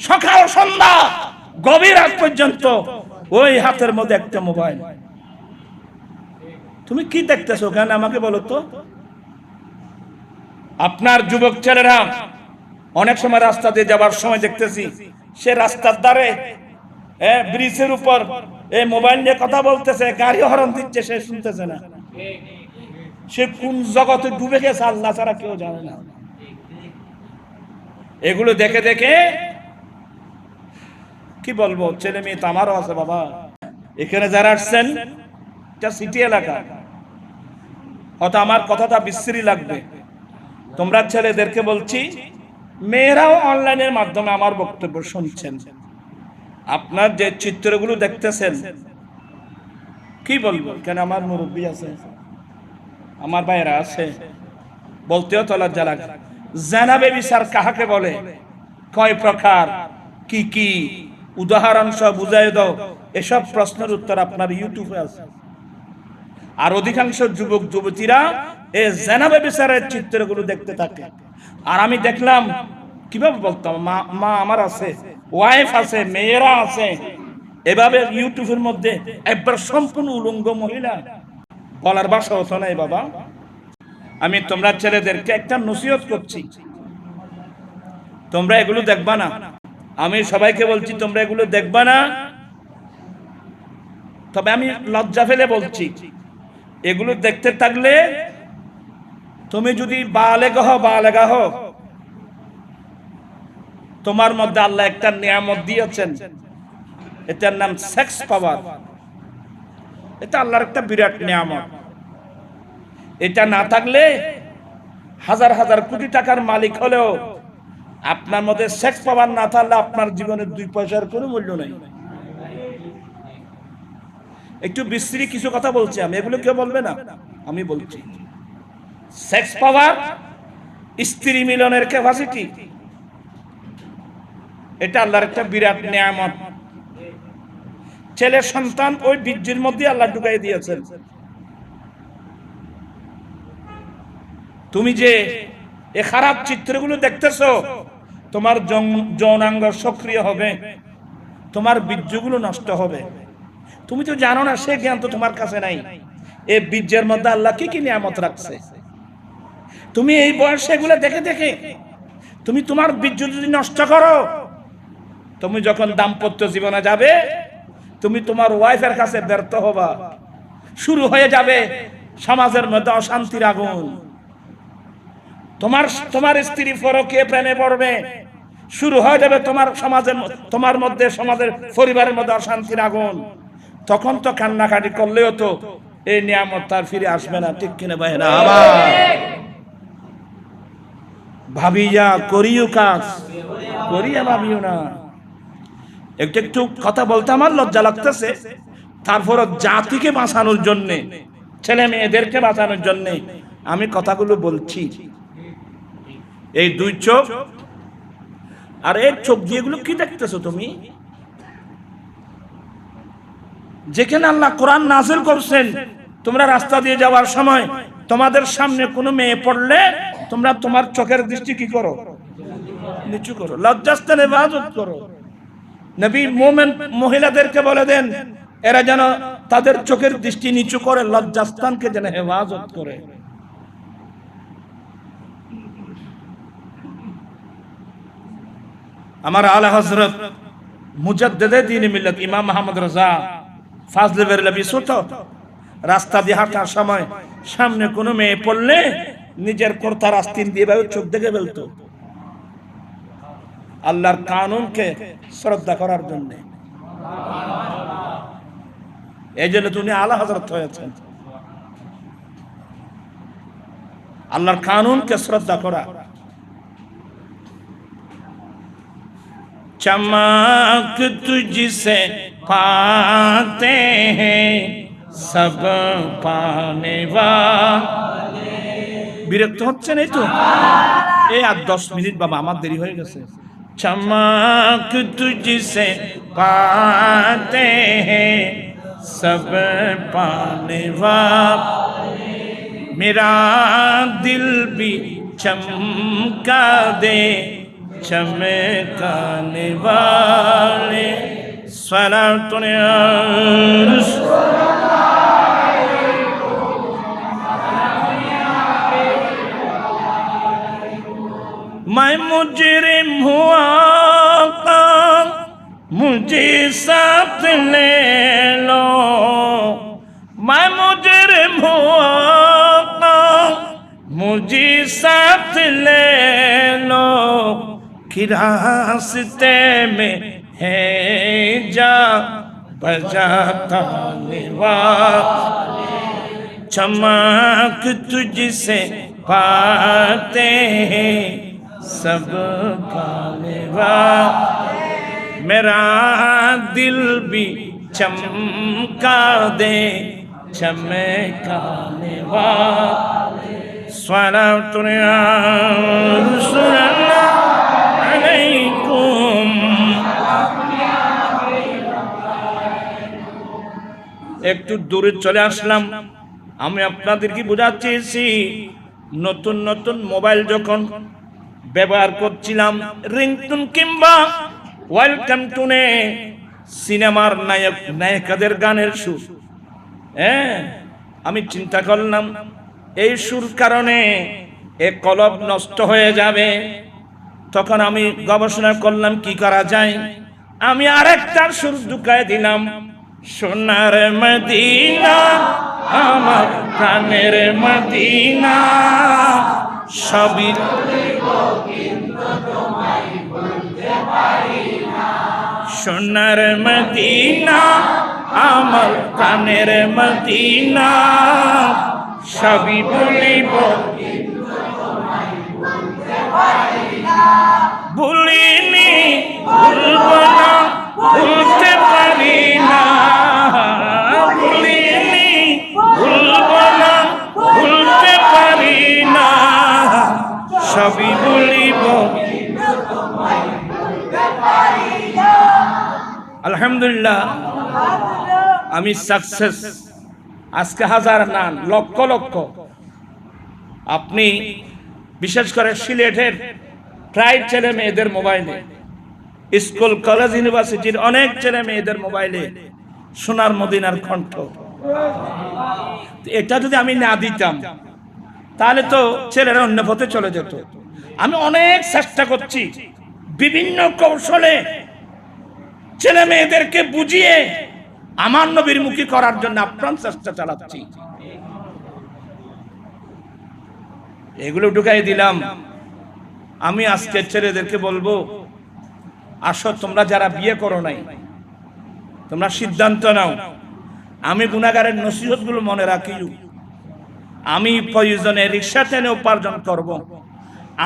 সকাল সন্ধ্যা, গভীর রাত পর্যন্ত ওই হাতের মধ্যে একটা মোবাইল। তুমি কি দেখতেছো ওখানে আমাকে বলো তো? আপনার যুবক ছেলেরা অনেক সময় রাস্তা দিয়ে যাবার সময় দেখতেছি, সে রাস্তার ধারে ব্রিজের উপর এই মোবাইল নিয়ে কথা বলতেছে গাড়ি হরণ দিচ্ছে, সে শুনতেছে না। সে কোন জগতে ডুবে গেছে, আল্লাহ ছাড়া কেউ জানে না। এগুলো দেখে দেখে কি বলব? ছেলে মেয়ে তো আমারও আছে বাবা। এখানে যারা আসছেন, এটা সিটি এলাকা। হয়তো আমার কথাটা বিশ্রী লাগবে। তোমরা ছেলেদেরকে বলছি, মেয়েরাও অনলাইনের মাধ্যমে আমার বক্তব্য শুনছেন। আপনার যে চিত্রগুলো দেখতেছেন, কি বলব? কেন আমার মুরব্বী আছে, আমার ভাইয়েরা আছে। বলতেও তো লজ্জা লাগে। জানাবে বিচার কাহাকে বলে? কয় প্রকার, কি কি? উদাহরণ সহ বুঝাই দাও। এসব প্রশ্নের উত্তর আপনার ইউটিউবে আছে। আর অধিকাংশ যুবক, যুবতীরা এই জেনাবে বিচারের চিত্রগুলো দেখতে থাকে। আর আমি দেখলাম, কীভাবে বলতাম, মা আমার আছে, ওয়াইফ আছে, মেয়েরা আছে। এভাবে ইউটিউবের মধ্যে একবার সম্পূর্ণ উলঙ্গ মহিলা বলার বাসা হতো না বাবা। আমি তোমরা ছেলেদেরকে একটা নসিহত করছি। তোমরা এগুলো দেখবা না। আমি সবাইকে বলছি, তোমরা এগুলো দেখবা না। তবে আমি লজ্জা ফেলে বলছি, এগুলো দেখতে থাকলে তুমি যদি বালেগাহ বালেগাহ তোমার মধ্যে আল্লাহ একটা নিয়ামত দিয়েছেন। এটার নাম সেক্স পাওয়ার এটা আল্লাহর একটা বিরাট নিয়ামত। এটা না থাকলে হাজার হাজার কোটি টাকার মালিক হলেও আপনার মধ্যে সেক্স পাওয়ার না থাকলে আপনার জীবনের দুই পয়সার কোনো মূল্য নেই। একটু বিশ্রী কিছু কথা বলছি আমি, এগুলো কেউ বলবে না, আমি বলছি। সেক্স পাওয়ার স্ত্রী মিলনের ক্যাপাসিটি এটা আল্লাহর একটা বিরাট নিয়ামত। ছেলের সন্তান ওই বীর্যের মধ্যে আল্লাহ ঢুকাই দিয়েছেন। তুমি যে এ খারাপ চিত্রগুলো দেখতেছো তোমার যৌনাঙ্গ সক্রিয় হবে। তোমার বীর্যগুলো নষ্ট হবে। তুমি তো জানো না, সে জ্ঞান তো তোমার কাছে নাই। এই বীর্যের মধ্যে আল্লাহ কি কি নিয়ামত রাখছে? তুমি এই বয়সে এগুলো দেখে দেখে তুমি তোমার বীর্য যদি নষ্ট করো, তুমি যখন দাম্পত্য জীবনে যাবে, তুমি তোমার ওয়াইফের কাছে ব্যর্থ হবা। শুরু হয়ে যাবে সমাজের মধ্যে অশান্তির আগুন। তোমার তোমার স্ত্রী ফরকে প্রেমে পড়বে। শুরু হয়ে যাবে তোমার সমাজের তোমার মধ্যে সমাজের পরিবারের মধ্যে অশান্তির আগুন। তখন তো কান্নাকাটি করলেও তো এই নিয়ামত তার ফিরে আসবে না ঠিক কিনা ভাই না আবার ভাবিয়া করিও কাজ করিয়া ভাবিও না। একটু একটু কথা বলতে আমার লজ্জা লাগতেছে। তারপর জাতিকে বাঁচানোর জন্যে ছেলে মেয়েদেরকে বাঁচানোর জন্যে আমি কথাগুলো বলছি। এই দুই চোখ আর এই চোখ দিয়ে এগুলো কি দেখতেছো তুমি? যেখানে আল্লাহ কোরআন নাজিল করছেন, তোমরা রাস্তা দিয়ে যাওয়ার সময় তোমাদের সামনে কোনো মেয়ে পড়লে তোমরা তোমার চোখের দৃষ্টি কি করো? নিচু করো, লজ্জাস্থানে ইবাদত করো। নবী মোমেন মহিলাদেরকে বলে দেন, এরা যেন তাদের চোখের দৃষ্টি নিচু করে, লজ্জাস্থানকে যেন হেফাজত করে। আমার আলা হজরত মুজাদ্দেদে দিন মিল্লত ইমাম মাহমুদ রাজা ফাজলে বেরলবি ছোট রাস্তা দিয়ে হাঁটার সময় সামনে কোনো মেয়ে পড়লে নিজের কর্তার আস্তিন দিয়ে ভাবে চোখ দেখে ফেলতো। আল্লাহর কানুনকে শ্রদ্ধা করার জন্য। এই জন্য তুমি আলা হজরত হয়েছেন। আল্লাহর কানুনকে শ্রদ্ধা করা। چمک تجھ سے پاتے ہیں، سب پانے والے۔ بیرکت ہوت বিরক্ত نہیں تو؟ اے এই دوس منٹ بابا آمد دیری ہوئے گا سے چمک تجھ سے پاتے ہیں، سب پانے والے۔ میرا دل بھی چمکا دے۔ چمکانے والے۔ سلا تنیا میں مجرم ہوا کا مجھے ساتھ لے لو۔ میں مجرم ہوا کا مجھے ساتھ لے لو۔ راستے میں ہے جا بجا والے چمک تجھ سے پاتے ہیں سب پانے والے میرا دل بھی چمکا دے چمکانے والے سونا تریا سنا একটু দূরে চলে আসলাম। আমি আপনাদেরকে বোঝাতে চেয়েছি, নতুন নতুন মোবাইল যখন ব্যবহার করছিলাম, রিংটুন কিংবা ওয়েলকাম টুনে সিনেমার নায়ক নায়িকাদের গানের সুর। হ্যাঁ আমি চিন্তা করলাম, এই সুর কারণে এ কলব নষ্ট হয়ে যাবে। তখন আমি গবেষণা করলাম, কি করা যায়? আমি আরেকটা সুর ঢুকায় দিলাম। সোনার মদিনা, আমার প্রাণের মদিনা। সবই সোনার মদিনা, আমার প্রাণের মদিনা। সবই বলিব। ভুলিনি, ভুলব না ভুলতে আলহামদুলিল্লাহ, আমি সাকসেস আজকে হাজার না, লক্ষ লক্ষ। আপনি বিশেষ করে সিলেটের প্রায় ছেলে মেয়েদের মোবাইলে, স্কুল, কলেজ, ইউনিভার্সিটির অনেক ছেলে মেয়েদের মোবাইলে সোনার মদিনার কণ্ঠ। এটা যদি আমি না দিতাম, তাহলে তো ছেলেরা অন্য পথে চলে যেত। আমি অনেক চেষ্টা করছি, বিভিন্ন কৌশলে ছেলে মেয়েদেরকে বুঝিয়ে আমার নবীর মুখী করার জন্য আপ্রাণ চেষ্টা চালাচ্ছি এগুলো ঢুকাই দিলাম আমি আজকে ছেলেদেরকে বলব, আসো, তোমরা যারা বিয়ে করো নাই, তোমরা সিদ্ধান্ত নাও আমি গুণাগারের নসিহতগুলো মনে রাখি আমি প্রয়োজনে রিক্সা টেনে উপার্জন করব।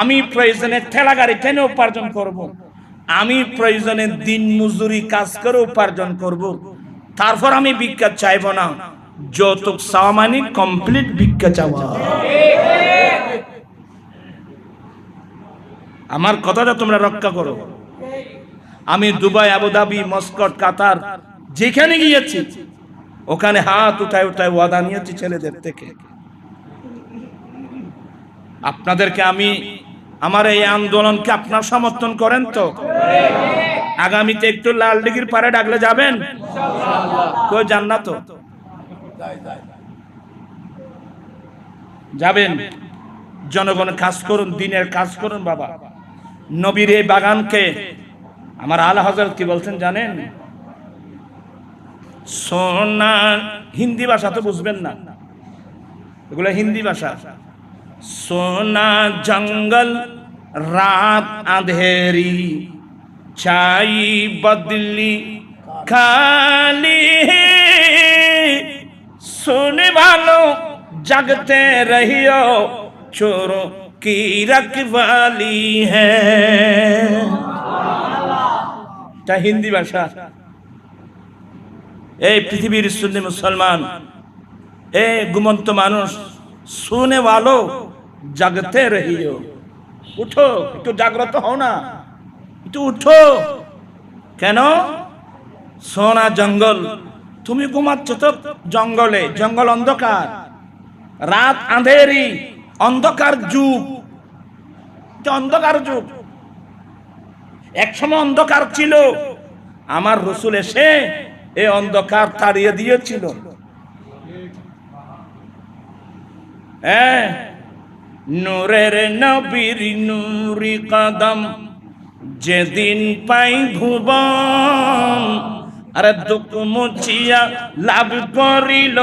আমি প্রয়োজনে ঠেলা গাড়ি টেনে উপার্জন করব। আমি প্রয়োজনে দিন মজুরি কাজ করে উপার্জন করব। তারপর আমি ভিক্ষা চাইব না। যৌতুক চাওয়া মানে কমপ্লিট ভিক্ষা চাওয়া। আমার কথাটা তোমরা রক্ষা করো। আমি দুবাই, আবুধাবি, মস্কট, কাতার যেখানে গিয়েছি, ওখানে হাত উঠায় উঠায় ওয়াদা নিয়েছি ছেলেদের থেকে। আপনাদেরকে আমি আমার এই আন্দোলনকে আপনার সমর্থন করেন তো? আগামীতে একটু লাল দিঘির পারে ডাকলে যাবেন? কেউ যান না তো? যাবেন। জনগণ কাজ করুন, দিনের কাজ করুন বাবা। নবীর এই বাগানকে আমার আল হজরত কি বলছেন জানেন? সোনা, হিন্দি ভাষা তো বুঝবেন না। এগুলো হিন্দি ভাষা। সোনা জঙ্গল রাত আধেরি চাই বদলি খালি सुने वालों जगते रहियो चोरों की रखवाली है তা হিন্দি ভাষা এই পৃথিবীর সুন্নি মুসলমান এ গুমন্ত মানুষ শুনে ভালো জাগতে রহিও। উঠো, একটু জাগ্রত হও না। একটু উঠো। কেন? সোনা জঙ্গল, তুমি ঘুমাচ্ছ তো জঙ্গলে, জঙ্গল অন্ধকার। রাত আঁধেরি, অন্ধকার যুগ। অন্ধকার যুগ। একসময় অন্ধকার ছিল। আমার রসুল এসে এই অন্ধকার তাড়িয়ে দিয়েছিল। হ্যাঁ নূরের নবীর নূরি কদম যেদিন পাই ভুবন, আরে দুঃখ মুছিয়া লাভ করিল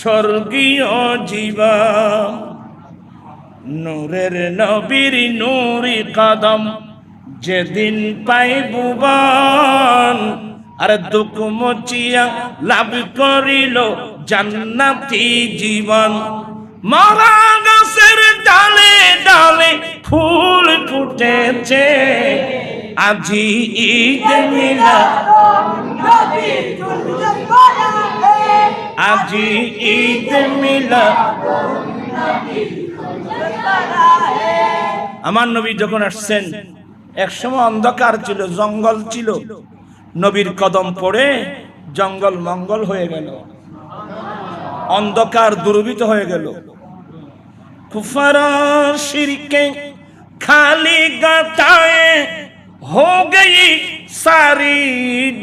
স্বর্গীয় জীবন। নূরের নবীর নূরি কদম যেদিন পাই ভুবন, আর দুঃখ মুছিয়া লাভ করিল জান্নাতি জীবন। মরা ডালে ডালে ফুল ফুটেছে। আজি আজি ঈদ আমার নবী যখন আসছেন, একসময় অন্ধকার ছিল, জঙ্গল ছিল। নবীর কদম পড়ে জঙ্গল মঙ্গল হয়ে গেল। অন্ধকার দুর্বৃত হয়ে গেল। শিরকে খালি গাতায় হো গই সারি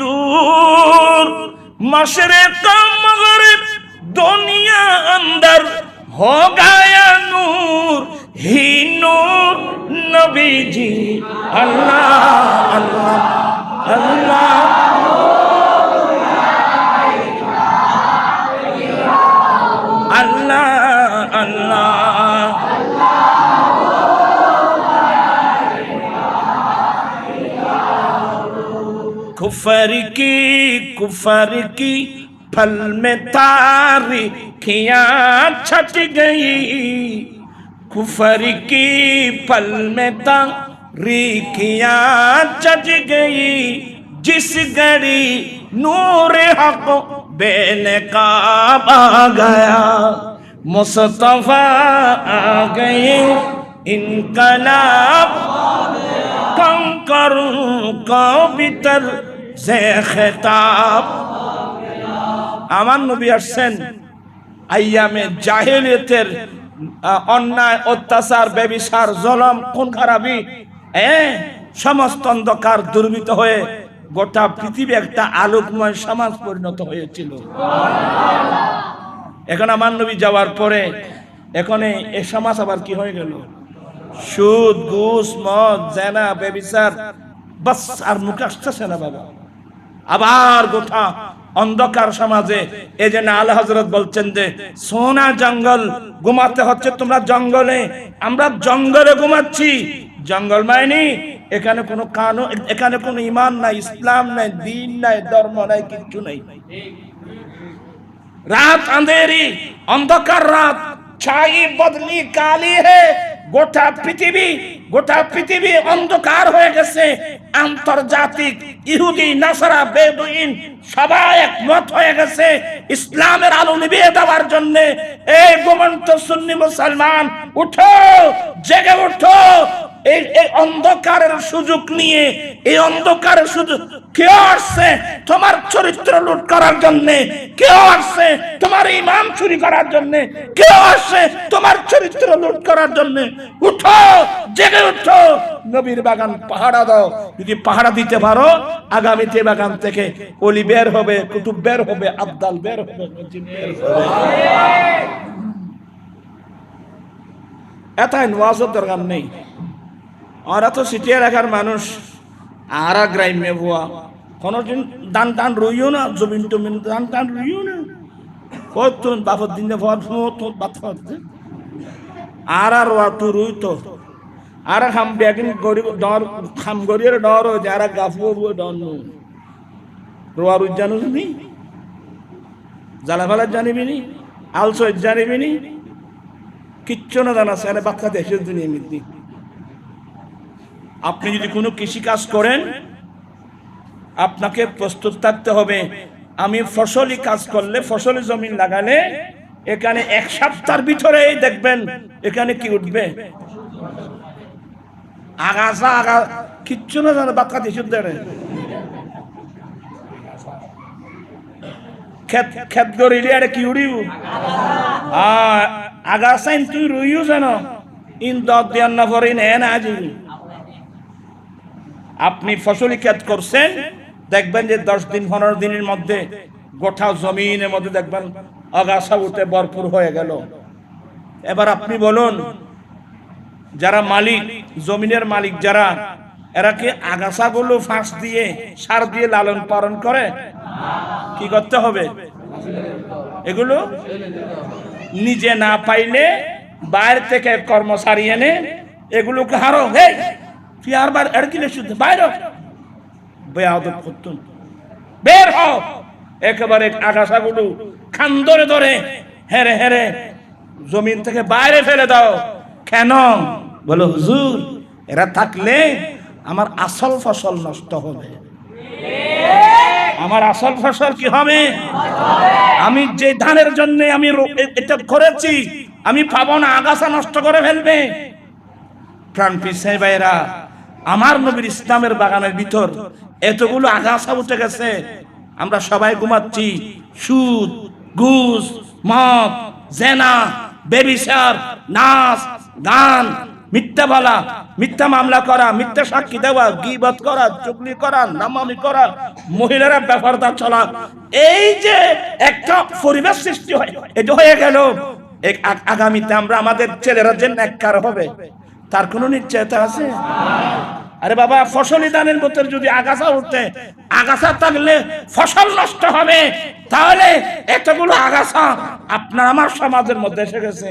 দূর। মশরে তো মগরিব দুনিয়া अंदर हो गया नूर ही नूर नबी আল্লাহ अल्लाह अल्लाह کفر کی کفر کی پھل میں تاریخیاں چھٹ گئی۔ کفر کی پھل میں تاریخیاں چھٹ گئی۔ جس گڑی نور حق بے نقاب آ گیا۔ مصطفیٰ آ گئی، انقلاب کم کروں کو تر সে খেতাব আমার নবী আসছেন আইয়ামে জাহেলিয়াতের অন্যায়, অত্যাচার, ব্যবিচার, জলম কোন খারাপি সমস্ত অন্ধকার দুর্বৃত হয়ে গোটা পৃথিবী একটা আলোকময় সমাজ পরিণত হয়েছিল। এখন আমার নবী যাওয়ার পরে এখন এ সমাজ আবার কি হয়ে গেল? সুদ, ঘুষ, মদ, জেনা, ব্যবিচার, বাস, আর মুখে আসতেছে না বাবা। আবার গোটা অন্ধকার সমাজে, এই যে আল হজরত বলছেন যে, সোনা জঙ্গল ঘুমাতে হচ্ছে, তোমরা জঙ্গলে, আমরা জঙ্গলে ঘুমাচ্ছি। জঙ্গল মাইনি, এখানে কোনো কানুন এখানে কোনো ইমান নাই, ইসলাম নাই, দিন নাই, ধর্ম নাই, কিচ্ছু নাই। রাত আঁধেরি, অন্ধকার রাত, ছাই, বদলি, কালি হে, গোটা পৃথিবী গোটা পৃথিবী অন্ধকার হয়ে গেছে। আন্তর্জাতিক ইহুদি, নাসারা, বেদুইন সবাই একমত হয়ে গেছে ইসলামের আলো নিভিয়ে দেওয়ার জন্য। এই গোমন্ত সুন্নি মুসলমান, উঠো, জেগে উঠো। এই অন্ধকারের সুযোগ নিয়ে, এই অন্ধকারের সুযোগ কেউ আসছে তোমার চরিত্র লুট করার জন্য? কেউ আসছে তোমার ইমাম চুরি করার জন্য? কেউ আসছে তোমার চরিত্র লুট করার জন্য? উঠো, জেগে উঠো নবীর বাগান পাহারা দাও। যদি পাহারা দিতে পারো, আগামীতে বাগান থেকে অলি বের হবে, কুতুব বের হবে, আবদাল বের হবে বের হবে। এটাই নোয়াজের দরকার নেই। ওরা তো সিটি এলাকার মানুষ। আর গ্রামে ভুয়া। কোনোদিন দান টান রইও না, জমিন টমিন দান টান রইও না। কত বাপর দিন বাত আর আর ওয়া তু রুই তো আর খাম বেগিন গরিব ডর খাম গরিয়ের ডর হয়ে যারা গাফু ডর নু। রোয়া রুই জানুস নি জ্বালা ফালা জানিবি নি? আলসো জানিবি নি? কিচ্ছু না জানা সে বাচ্চা দেশের দুনিয়া মিদ্দি আপনি যদি কোনো কৃষি কাজ করেন, আপনাকে প্রস্তুত থাকতে হবে। আমি ফসলি কাজ করলে, ফসলি জমিন লাগালে, এখানে এক সপ্তাহের ভিতরেই দেখবেন, এখানে কি উঠবে? আগাছা, আগা, কিচ্ছু না জানে বাচ্চা দিশু দেড়ে খেত খেত গড়িলে আরে কি উড়িব আগাছাইন তুই রুইও জানো। ইন দত দিয়ান না পরে নে, না আজি। আপনি ফসলি ক্ষেত করছেন দেখবেন যে দশ দিন পনেরো দিনের মধ্যে গোটা জমিনের মধ্যে দেখবেন আগাছা উঠে ভরপুর হয়ে গেল। এবার আপনি বলুন যারা মালিক, জমিনের মালিক যারা, এরা কি আগাছাগুলো ফাঁস দিয়ে, সার দিয়ে লালন পালন করে? কি করতে হবে? এগুলো নিজে না পাইলে, বাইরে থেকে কর্মচারী এনে এগুলোকে হারো। হে তুই বার এর কিনে শুদ্ধ, বাইরে বেয়াদব করতুন বের হও একেবারে আগাছাগুলো খান ধরে ধরে হেরে হেরে জমিন থেকে বাইরে ফেলে দাও। কেন? বলো, হুজুর, এরা থাকলে আমার আসল ফসল নষ্ট হবে। আমার আসল ফসল কি হবে? আমি যে ধানের জন্য আমি এটা করেছি, আমি পাবো না, আগাছা নষ্ট করে ফেলবে। প্রাণ পিসাই ভাইরা আমার নবীর ইসলামের বাগানের ভিতর এতগুলো আগাছা উঠে গেছে। আমরা সবাই ঘুমাচ্ছি। সুদ, ঘুষ, মদ, জেনা, বেবিসার নাচ গান মিথ্যা বলা, মিথ্যা মামলা করা, মিথ্যা সাক্ষী দেওয়া, গিবত করা, চুগলি করা, নামামি করা, মহিলারা ব্যাপারটা চলা। এই যে একটা পরিবেশ সৃষ্টি হয় এটা হয়ে গেল। আগামীতে আমরা আমাদের ছেলেরা যে ন্যাক্কার হবে, তার কোনো নিশ্চয়তা আছে? আরে বাবা, ফসলি দানের ভিতরে যদি আগাছা উঠতে আগাছা থাকলে ফসল নষ্ট হবে। তাহলে এতগুলো আগাছা আপনার, আমার সমাজের মধ্যে এসে গেছে।